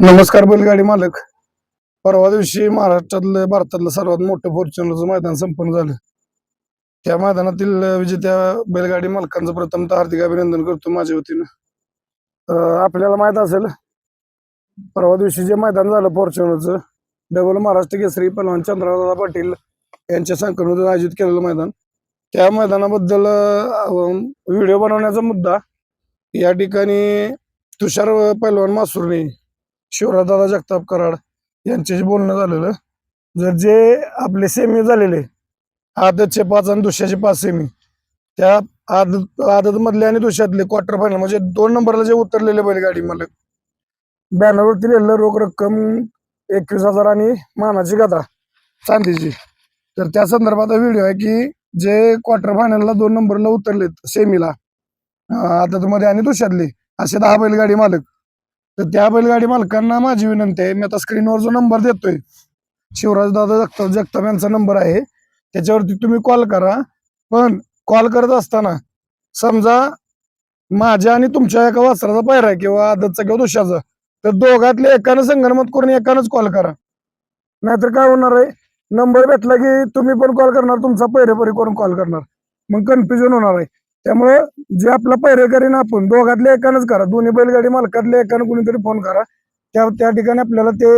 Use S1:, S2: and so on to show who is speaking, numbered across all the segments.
S1: नमस्कार बैलगाडी मालक. परवा दिवशी महाराष्ट्रातलं भारतातलं सर्वात मोठं फॉर्च्युनरचं मैदान संपन्न झालं. त्या मैदानातील विजेत्या बैलगाडी मालकांचं प्रथमतः हार्दिक अभिनंदन करतो माझ्या वतीनं. आपल्याला माहीत असेल परवा दिवशी जे मैदान झालं फॉर्च्युनरचं डबल महाराष्ट्र केसरी पलवान चंद्रदादा पाटील यांच्या संकलनातून आयोजित केलेलं मैदान. त्या मैदानाबद्दल व्हिडिओ बनवण्याचा मुद्दा या ठिकाणी तुषार पैलवान मासुर्णे शिवराजदादा जगताप कराड यांच्याशी बोलणं झालेलं. जर जे आपले सेमी झालेले आदतचे पाच आणि दुसऱ्याचे पाच सेमी त्या आदत आदतमधले आणि दुसऱ्यातले क्वार्टर फायनल म्हणजे दोन नंबरला जे उतरलेले बैलगाडी मालक बॅनरवरती लिहिलेलं रोख रक्कम एकवीस हजार आणि मानाची गाथा चांदीची. तर त्या संदर्भात व्हिडिओ आहे की जे क्वार्टर फायनलला दोन नंबरला उतरलेत सेमीला आदतमध्ये आणि दुसऱ्यातले असे दहा बैलगाडी मालक तर त्या बैलगाडी मालकांना माझी विनंती आहे मी आता स्क्रीनवर जो नंबर देतोय शिवराज दादा जगताप जगताप यांचा नंबर आहे त्याच्यावरती तुम्ही कॉल करा. पण कॉल करत असताना समजा माझ्या आणि तुमच्या एका वासराचा पायरा आहे किंवा आदतचा किंवा दुशाचा तर दोघातले एकानं संगणमत करून एकानंच कॉल करा. नाहीतर काय होणार आहे? नंबर भेटला की तुम्ही पण कॉल करणार तुमचा पैरेपरी करून कॉल करणार. मग कन्फ्युजन होणार आहे. त्यामुळे जे आपला पैरेकरी ना आपण दोघातल्या एकानंच करा. दोन्ही बैलगाडी मालकातल्या एकानं कुणीतरी फोन करा. त्या त्या ठिकाणी आपल्याला ते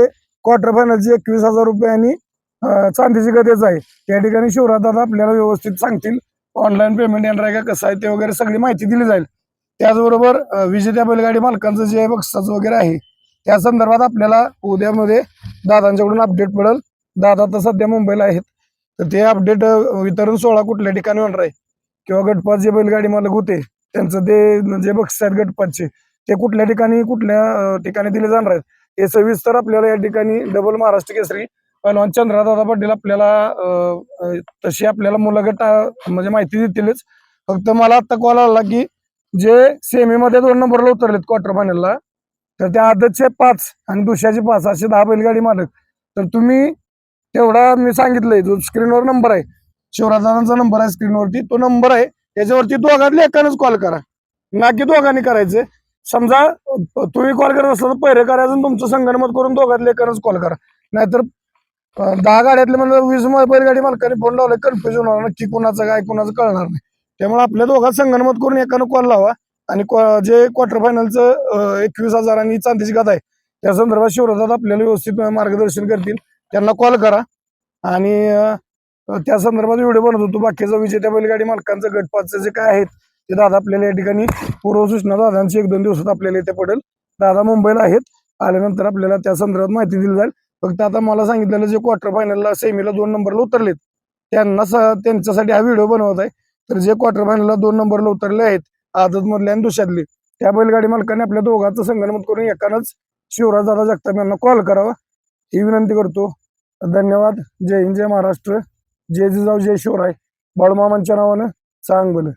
S1: क्वार्टर फायनलची एकवीस हजार रुपये आणि चांदीची गरज आहे. त्या ठिकाणी शिवराज दादा आपल्याला व्यवस्थित सांगतील. ऑनलाईन पेमेंट येणार आहे का कसं आहे ते वगैरे सगळी माहिती दिली जाईल. त्याचबरोबर विजेत्या बैलगाडी मालकांचं जे बक्षाचं वगैरे आहे त्या संदर्भात आपल्याला उद्यामध्ये दादांच्याकडून अपडेट मिळेल दादा तर सध्या मुंबईला आहेत. तर ते अपडेट वितरण सोहळा कुठल्या ठिकाणी होणार आहे? किंवा गटपात जे बैलगाडी मालक होते त्यांचं ते जे बक्षीस आहेत गटपातचे ते कुठल्या ठिकाणी कुठल्या ठिकाणी दिले जाणार आहेत? हे सविस्तर आपल्याला या ठिकाणी डबल महाराष्ट्र केसरी पहिलवान चंद्रदादा पाटील आपल्याला तशी आपल्याला मुलाखत म्हणजे माहिती देतीलच. फक्त मला आता कॉल आला की जे सेमीमध्ये दोन नंबरला उतरलेत क्वार्टर फायनलला तर त्या आदतचे पाच आणि दुसऱ्याचे पाच असे दहा बैलगाडी मालक. तर तुम्ही तेवढा मी सांगितलंय जो स्क्रीनवर नंबर आहे शिवराजांचा नंबर आहे स्क्रीनवरती. तो नंबर आहे. त्याच्यावरती दोघातले एकानंच कॉल करा. ना की दोघांनी करायचे. समजा तुम्ही कॉल करत असला तर पहिरे करायचं तुमचं संगणमत करून दोघातले एकानंच कॉल करा. नाहीतर दहा गाड्यातले म्हणजे वीस बैलगाडी मालकाने फोन लावले कन्फ्युजन होणार नक्की कुणाचं काय कुणाचं कळणार नाही. त्यामुळे आपल्या दोघात संगणमत करून एकानं कॉल लावा. आणि जे क्वार्टर फायनलचं एकवीस हजार आणि चांदीची गात आहे त्या संदर्भात शिवराजात आपल्याला व्यवस्थित मार्गदर्शन करतील. त्यांना कॉल करा. आणि त्या संदर्भात व्हिडिओ बनवत होतो. बाकीचा विजेत्या बैलगाडी मालकांचं गटपातचं जे काय आहेत ते दादा आपल्याला या ठिकाणी पूर्व सूचना दादांची एक दोन दिवसात आपल्याला इथे पडेल. दादा मुंबईला आहेत. आल्यानंतर आपल्याला त्या संदर्भात माहिती दिली जाईल. फक्त आता मला सांगितलेलं जे क्वार्टर फायनलला सेमीला दोन नंबरला उतरलेत. त्यांना त्यांच्यासाठी हा व्हिडिओ बनवत आहे. तर जे क्वार्टर फायनलला दोन नंबरला उतरले आहेत आदतमधले आणि दुसऱ्यातले त्या बैलगाडी मालकाने आपल्या दोघांचं संगणमत करून एकानंच शिवराज दादा जगताप यांना कॉल करावा. ही विनंती करतो. धन्यवाद. जय हिंद जय महाराष्ट्र. जय जिजाऊ जय शिवराय बाळूमामांच्या नावानं सांग बलं